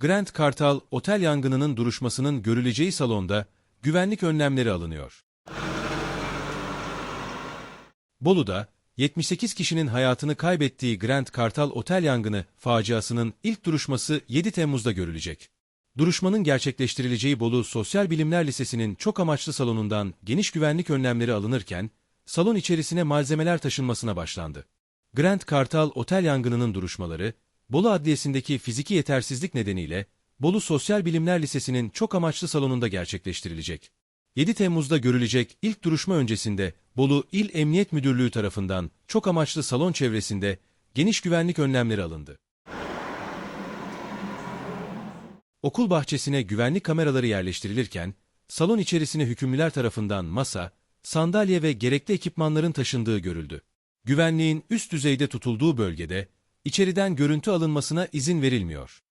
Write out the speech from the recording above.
Grand Kartal otel yangınının duruşmasının görüleceği salonda güvenlik önlemleri alınıyor. Bolu'da 78 kişinin hayatını kaybettiği Grand Kartal otel yangını faciasının ilk duruşması 7 Temmuz'da görülecek. Duruşmanın gerçekleştirileceği Bolu Sosyal Bilimler Lisesi'nin çok amaçlı salonundan geniş güvenlik önlemleri alınırken, salon içerisine malzemeler taşınmasına başlandı. Grand Kartal otel yangınının duruşmaları, Bolu Adliyesi'ndeki fiziki yetersizlik nedeniyle Bolu Sosyal Bilimler Lisesi'nin çok amaçlı salonunda gerçekleştirilecek. 7 Temmuz'da görülecek ilk duruşma öncesinde Bolu İl Emniyet Müdürlüğü tarafından çok amaçlı salon çevresinde geniş güvenlik önlemleri alındı. Okul bahçesine güvenlik kameraları yerleştirilirken, salon içerisine hükümlüler tarafından masa, sandalye ve gerekli ekipmanların taşındığı görüldü. Güvenliğin üst düzeyde tutulduğu bölgede, içeriden görüntü alınmasına izin verilmiyor.